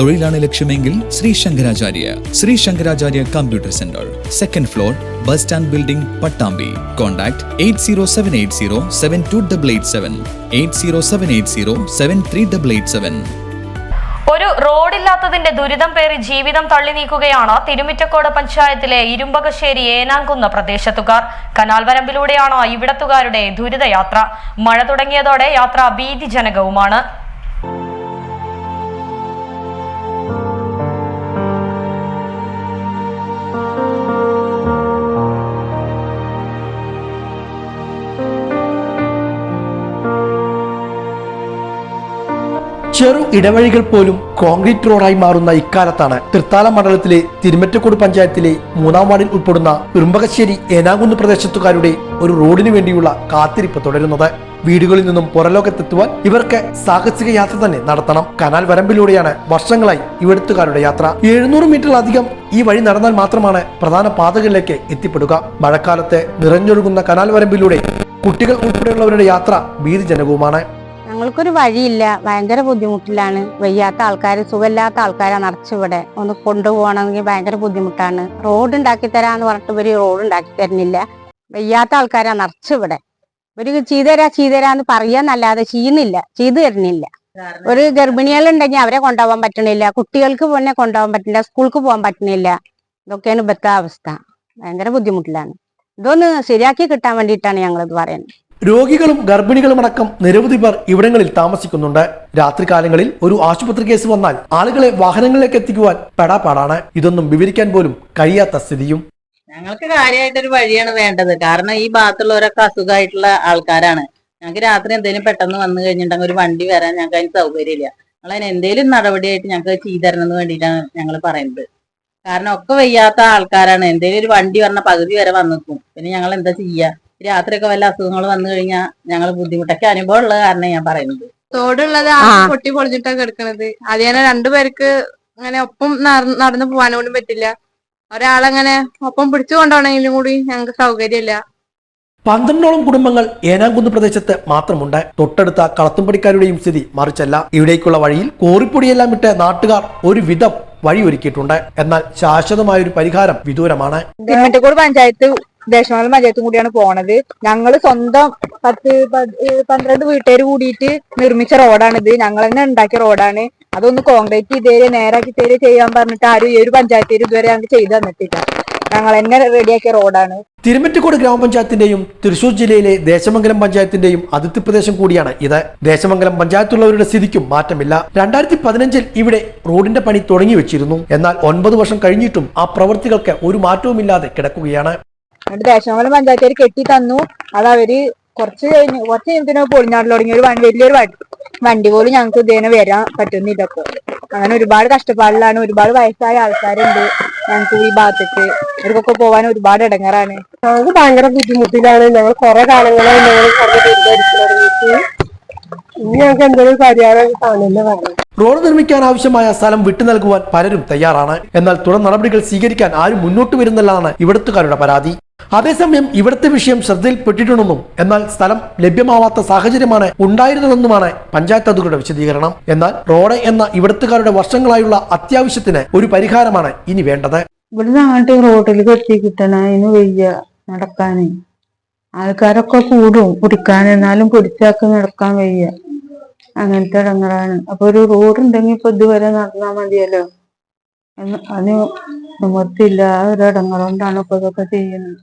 തൊഴിലാണ് ലക്ഷ്യമെങ്കിൽ Shri Shankaracharya Shri Shankaracharya computer centre second floor bus stand building Pattambi. Contact eight zero seven eight zero seven two double eight seven eight zero seven eight zero seven three double eight seven ഒരു റോഡില്ലാത്തതിന്റെ ദുരിതം പേറി ജീവിതം തള്ളി നീക്കുകയാണ് തിരുമിറ്റക്കോട് പഞ്ചായത്തിലെ Irumbakassery ഏനാങ്കുന്ന് പ്രദേശത്തുകാർ. Canal വരമ്പിലൂടെയാണ് ഇവിടത്തുകാരുടെ ദുരിതയാത്ര. മഴ തുടങ്ങിയതോടെ യാത്ര ഭീതിജനകവുമാണ്. ചെറു ഇടവഴികൾ പോലും കോൺക്രീറ്റ് റോഡായി മാറുന്ന ഇക്കാലത്താണ് തൃത്താല മണ്ഡലത്തിലെ തിരുമറ്റക്കോട് പഞ്ചായത്തിലെ മൂന്നാം വാർഡിൽ ഉൾപ്പെടുന്ന ഇറുമ്പകശ്ശേരി ഏനാകുന്ന് പ്രദേശത്തുകാരുടെ ഒരു റോഡിനു വേണ്ടിയുള്ള കാത്തിരിപ്പ് തുടരുന്നത്. വീടുകളിൽ നിന്നും പുറലോകത്തെത്തുവാൻ ഇവർക്ക് സാഹസിക യാത്ര തന്നെ നടത്തണം. കനാൽ വരമ്പിലൂടെയാണ് വർഷങ്ങളായി ഇവിടുത്തുകാരുടെ യാത്ര. എഴുന്നൂറ് മീറ്ററിലധികം ഈ വഴി നടന്നാൽ മാത്രമാണ് പ്രധാന പാതകളിലേക്ക് എത്തിപ്പെടുക. മഴക്കാലത്ത് നിറഞ്ഞൊഴുകുന്ന കനാൽ വരമ്പിലൂടെ കുട്ടികൾ ഉൾപ്പെടെയുള്ളവരുടെ യാത്ര ഭീതിജനകവുമാണ്. ഞങ്ങൾക്കൊരു വഴിയില്ല. ഭയങ്കര ബുദ്ധിമുട്ടിലാണ്. വയ്യാത്ത ആൾക്കാർ സുഖമില്ലാത്ത ആൾക്കാരെ നിറച്ചിവിടെ ഒന്ന് കൊണ്ടുപോകണമെങ്കിൽ ഭയങ്കര ബുദ്ധിമുട്ടാണ്. റോഡ് ഉണ്ടാക്കി തരാന്ന് പറഞ്ഞിട്ട് ഇവർ റോഡ് ഉണ്ടാക്കി തരുന്നില്ല. വയ്യാത്ത ആൾക്കാരെ നിറച്ചിവിടെ ഇവർ ചെയ്തുതരാ ചെയ്തുതരാന്ന് പറയാന്നല്ലാതെ ചെയ്യുന്നില്ല. ചെയ്തു തരുന്നില്ല. ഒരു ഗർഭിണികളുണ്ടെങ്കിൽ അവരെ കൊണ്ടുപോകാൻ പറ്റണില്ല. കുട്ടികൾക്ക് പിന്നെ കൊണ്ടുപോകാൻ പറ്റില്ല സ്കൂൾക്ക് പോകാൻ പറ്റണില്ല. ഇതൊക്കെയാണ് ഇപ്പത്തെ അവസ്ഥ. ഭയങ്കര ബുദ്ധിമുട്ടിലാണ്. ഇതൊന്ന് ശരിയാക്കി കിട്ടാൻ വേണ്ടിയിട്ടാണ് ഞങ്ങളിത് പറയുന്നത്. രോഗികളും ഗർഭിണികളും അടക്കം നിരവധി പേർ ഇവിടങ്ങളിൽ താമസിക്കുന്നുണ്ട്. രാത്രികാലങ്ങളിൽ ഒരു ആശുപത്രി കേസ് വന്നാൽ ആളുകളെ വാഹനങ്ങളിലേക്ക് എത്തിക്കുവാൻ പെടാപ്പാടാണ്. ഇതൊന്നും വിവരിക്കാൻ പോലും കഴിയാത്ത സ്ഥിതിയും. ഞങ്ങൾക്ക് കാര്യമായിട്ടൊരു വഴിയാണ് വേണ്ടത്. കാരണം ഈ ഭാഗത്തുള്ളവരൊക്കെ അസുഖമായിട്ടുള്ള ആൾക്കാരാണ്. ഞങ്ങൾക്ക് രാത്രി എന്തെങ്കിലും പെട്ടെന്ന് വന്നു കഴിഞ്ഞിട്ടുണ്ടെങ്കിൽ ഒരു വണ്ടി വരാൻ ഞങ്ങൾക്ക് അതിന് സൗകര്യമില്ല. ഞങ്ങൾ അതിന് എന്തെങ്കിലും നടപടിയായിട്ട് ഞങ്ങൾക്ക് ചെയ്തു തരണമെന്ന് വേണ്ടിയിട്ടാണ് ഞങ്ങൾ പറയുന്നത്. കാരണം ഒക്കെ വയ്യാത്ത ആൾക്കാരാണ്. എന്തെങ്കിലും ഒരു വണ്ടി പറഞ്ഞ പകുതി വരെ വന്നു നിൽക്കും പിന്നെ ഞങ്ങൾ എന്താ ചെയ്യുക? രാത്രിയൊക്കെ വല്ല അസുഖങ്ങൾ വന്നു കഴിഞ്ഞാൽ ഞങ്ങൾ ബുദ്ധിമുട്ടൊക്കെ അനുഭവം ഉള്ള കാരണം ഞാൻ പറയുന്നത്. തോടുള്ളത് പൊട്ടി പൊളിഞ്ഞിട്ടാ കിടക്കണത്. അത് ഞാൻ രണ്ടുപേർക്ക് അങ്ങനെ ഒപ്പം നടന്നു പോകാനും കൂടി പറ്റില്ല. ഒരാളങ്ങനെ ഒപ്പം പിടിച്ചു കൊണ്ടുപോകണമെങ്കിലും കൂടി ഞങ്ങൾക്ക് സൗകര്യമില്ല. പന്ത്രണ്ടോളം കുടുംബങ്ങൾ ഏനാംകുന്ന് പ്രദേശത്ത് മാത്രമുണ്ട്. തൊട്ടടുത്ത കളത്തുംപടിക്കാരുടെയും സ്ഥിതി മറിച്ചല്ല. ഇവിടേക്കുള്ള വഴിയിൽ കോറിപ്പൊടിയെല്ലാം ഇട്ട് നാട്ടുകാർ ഒരു വിധം വഴി ഒരുക്കിയിട്ടുണ്ട് എന്നാൽ ശാശ്വതമായ ഒരു പരിഹാരം വിദൂരമാണ്. പഞ്ചായത്ത് ദേശമംഗലം പഞ്ചായത്തും കൂടിയാണ് പോണത്. ഞങ്ങൾ സ്വന്തം പത്ത് പന്ത്രണ്ട് വീട്ടുകാർ കൂടിയിട്ട് നിർമ്മിച്ച റോഡാണിത്. ഞങ്ങൾ തന്നെ ഉണ്ടാക്കിയ റോഡാണ്. അതൊന്ന് കോൺക്രീറ്റ് ചെയ്തേര് നേരാക്കി തേര് ചെയ്യാൻ പറഞ്ഞിട്ട് ആരും ഈ ഒരു പഞ്ചായത്തിൽ ഇതുവരെ ഞങ്ങൾക്ക് ചെയ്തു തന്നിട്ടില്ല. ഞങ്ങൾ തന്നെ റെഡിയാക്കിയ റോഡാണ്. തിരുമറ്റക്കോട് ഗ്രാമപഞ്ചായത്തിന്റെയും തൃശൂർ ജില്ലയിലെ ദേശമംഗലം പഞ്ചായത്തിന്റെയും അതിർത്തി പ്രദേശം കൂടിയാണ് ഇത്. ദേശമംഗലം പഞ്ചായത്തുള്ളവരുടെ സ്ഥിതിക്കും മാറ്റമില്ല. രണ്ടായിരത്തി പതിനഞ്ചിൽ ഇവിടെ റോഡിന്റെ പണി തുടങ്ങി വെച്ചിരുന്നു. എന്നാൽ ഒൻപത് വർഷം കഴിഞ്ഞിട്ടും ആ പ്രവൃത്തികൾക്ക് ഒരു മാറ്റവുമില്ലാതെ കിടക്കുകയാണ്. എന്നിട്ട് ദേശമംഗലം പഞ്ചായത്തുകാർ കെട്ടി തന്നു. അത് അവർ കുറച്ച് കഴിഞ്ഞ് കുറച്ച് കഴിഞ്ഞതിന് പൊളിഞ്ഞാട് തുടങ്ങി. ഒരു വണ്ടി വലിയൊരു വണ്ടി വണ്ടി പോലും ഞങ്ങൾക്ക് ഇതേനെ വരാൻ പറ്റുന്നില്ല ഇപ്പൊ. അങ്ങനെ ഒരുപാട് കഷ്ടപ്പാടിലാണ് ഒരുപാട് വയസ്സായ ആൾക്കാരുണ്ട് ഞങ്ങൾക്ക് ഈ ഭാഗത്തേക്ക്. ഇവർക്കൊക്കെ പോവാൻ ഒരുപാട് ഇടങ്ങാറാണ്. ഞങ്ങൾക്ക് ഭയങ്കര ബുദ്ധിമുട്ടിലാണ്. ഞങ്ങൾ കുറെ കാലങ്ങളായി ഞങ്ങൾ ഇനി ഞങ്ങൾക്ക് എന്തെങ്കിലും പരിഹാരം കാണില്ല റോഡ് നിർമ്മിക്കാൻ ആവശ്യമായ സ്ഥലം വിട്ടു നൽകുവാൻ പലരും തയ്യാറാണ്. എന്നാൽ തുടർ നടപടികൾ സ്വീകരിക്കാൻ ആരും മുന്നോട്ട് വരുന്നില്ലെന്നാണ് ഇവിടുത്തുകാരുടെ പരാതി. അതേസമയം ഇവിടുത്തെ വിഷയം ശ്രദ്ധയിൽപ്പെട്ടിട്ടുണ്ടെന്നും എന്നാൽ സ്ഥലം ലഭ്യമാവാത്ത സാഹചര്യമാണ് ഉണ്ടായിരുന്നതെന്നുമാണ് പഞ്ചായത്ത് അധികൃതരുടെ വിശദീകരണം. എന്നാൽ റോഡ് എന്ന ഇവിടുത്തുകാരുടെ വർഷങ്ങളായുള്ള അത്യാവശ്യത്തിന് ഒരു പരിഹാരമാണ് ഇനി വേണ്ടത്. ഇവിടുന്ന് അങ്ങോട്ട് റോഡിൽ കെട്ടി കിട്ടണ. വയ്യ നടക്കാന്. ആൾക്കാരൊക്കെ കൂടും. പിടിക്കാൻ എന്നാലും പിടിച്ചാക്കി നടക്കാൻ വയ്യ. അങ്ങനത്തെ ഇടങ്ങളാണ്. അപ്പൊ ഒരു റോഡ് ഉണ്ടെങ്കിൽ ഇപ്പൊ ഇതുവരെ നടന്നാ മതിയല്ലോ. അതിന് നിവർത്തില്ല ആ ഒരു ഇടങ്ങൾ ഇപ്പൊ ഇതൊക്കെ ചെയ്യുന്നത്.